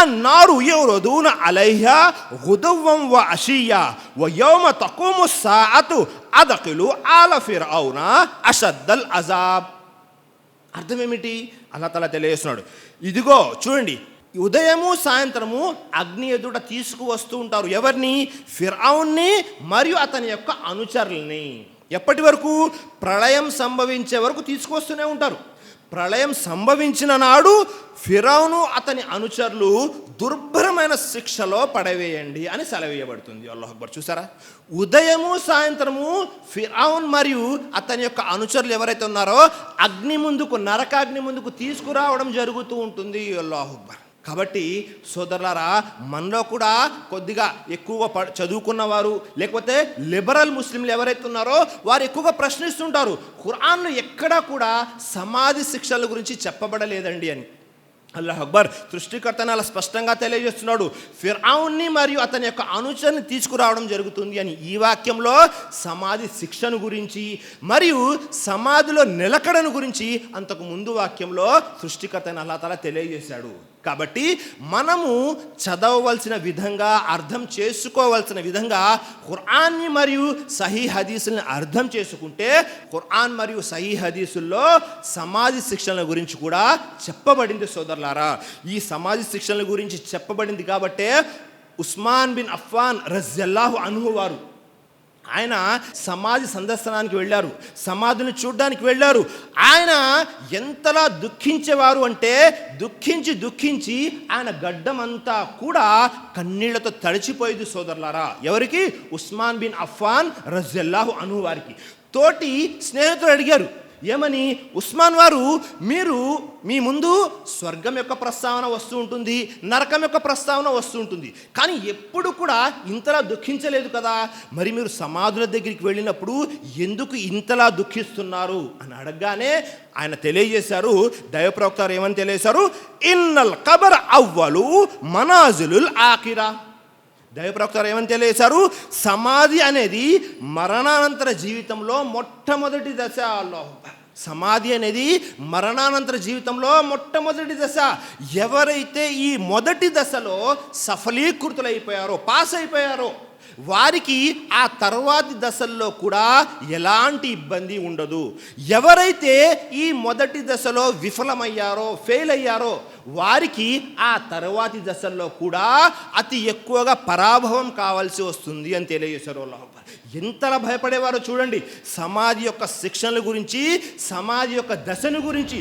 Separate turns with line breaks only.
అన్నారు يوردون عليها غدوا వ ويوم تقوم الساعة తకుము అదకిలు ఆల ఫిర్ఔన అషద్దల్ అజాబ్ అర్థం ఏమిటి అల్లా తల తెలియజేస్తున్నాడు. ఇదిగో చూడండి. ఉదయము సాయంత్రము అగ్ని ఎదుట తీసుకువస్తూ ఉంటారు. ఎవరిని? ఫిరౌన్ని మరియు అతని యొక్క అనుచరుల్ని. ఎప్పటి వరకు? ప్రళయం సంభవించే వరకు తీసుకువస్తూనే ఉంటారు. ప్రళయం సంభవించిన నాడు ఫిరౌను అతని అనుచరులు దుర్భరమైన శిక్షలో పడవేయండి అని సెలవేయబడుతుంది అల్లాహ్ అక్బర్ చూసారా? ఉదయము సాయంత్రము ఫిరౌన్ మరియు అతని యొక్క అనుచరులు ఎవరైతే ఉన్నారో అగ్ని ముందుకు నరకాగ్ని ముందుకు తీసుకురావడం జరుగుతూ ఉంటుంది. అల్లాహ్ అక్బర్. కాబట్టి సోదరులారా మనలో కూడా కొద్దిగా ఎక్కువగా చదువుకున్నవారు లేకపోతే లిబరల్ ముస్లింలు ఎవరైతే ఉన్నారో వారు ఎక్కువగా ప్రశ్నిస్తుంటారు ఖురాన్లో ఎక్కడా కూడా సమాధి శిక్షల గురించి చెప్పబడలేదండి అని. అల్లాహ్ అక్బర్ సృష్టికర్తను అలా స్పష్టంగా తెలియజేస్తున్నాడు. ఫిర్ఆవున్ని మరియు అతని యొక్క అనుచరుని తీసుకురావడం జరుగుతుంది అని ఈ వాక్యంలో సమాధి శిక్షను గురించి మరియు సమాధిలో నిలకడను గురించి అంతకు ముందు వాక్యంలో సృష్టికర్తను అల్లా తల తెలియజేశాడు. కాబట్టి మనము చదవవలసిన విధంగా అర్థం చేసుకోవలసిన విధంగా ఖురాన్ని మరియు సహీ హదీసుల్ని అర్థం చేసుకుంటే ఖురాన్ మరియు సహీ హదీసుల్లో సమాధి శిక్షణల గురించి కూడా చెప్పబడింది సోదరు సోదరులారా ఈ సమాజ శిక్షణ గురించి చెప్పబడింది కాబట్టే ఉస్మాన్ బిన్ అఫ్ఫాన్ రజల్లాహు అనుహువారు ఆయన సమాధి సందర్శనానికి వెళ్ళారు సమాధిని చూడడానికి వెళ్ళారు. ఆయన ఎంతలా దుఃఖించేవారు అంటే దుఃఖించి దుఃఖించి ఆయన గడ్డమంతా కూడా కన్నీళ్ళతో తడిచిపోయేది సోదరులారా ఎవరికి? ఉస్మాన్ బిన్ అఫ్ఫాన్ రజల్లాహు అను వారికి. తోటి స్నేహితులు అడిగారు ఏమని? ఉస్మాన్ వారు మీరు మీ ముందు స్వర్గం యొక్క ప్రస్తావన వస్తూ ఉంటుంది నరకం యొక్క ప్రస్తావన వస్తూ ఉంటుంది. కానీ ఎప్పుడు కూడా ఇంతలా దుఃఖించలేదు కదా? మరి మీరు సమాధుల దగ్గరికి వెళ్ళినప్పుడు ఎందుకు ఇంతలా దుఃఖిస్తున్నారు? అని అడగగానే ఆయన తెలియజేశారు దైవప్రవక్తారు ఏమని తెలియజేశారు? ఇన్నల్ కబర్ అవ్వలు మనాజులుల్ ఆకిరా దైవప్రవక్త ఏమని తెలియజేశారు? సమాధి అనేది మరణానంతర జీవితంలో మొట్టమొదటి దశ అల్లాహ్ సమాధి అనేది మరణానంతర జీవితంలో మొట్టమొదటి దశ. ఎవరైతే ఈ మొదటి దశలో సఫలీకృతులైపోయారో పాస్ అయిపోయారో వారికి ఆ తర్వాతి దశల్లో కూడా ఎలాంటి ఇబ్బంది ఉండదు ఎవరైతే ఈ మొదటి దశలో విఫలమయ్యారో ఫెయిల్ అయ్యారో వారికి ఆ తర్వాతి దశల్లో కూడా అతి ఎక్కువగా పరాభవం కావాల్సి వస్తుంది అని తెలియజేశారు లోపల అక్బర్. ఎంతలా భయపడేవారో చూడండి సమాధి యొక్క శిక్షణల గురించి సమాధి యొక్క దశను గురించి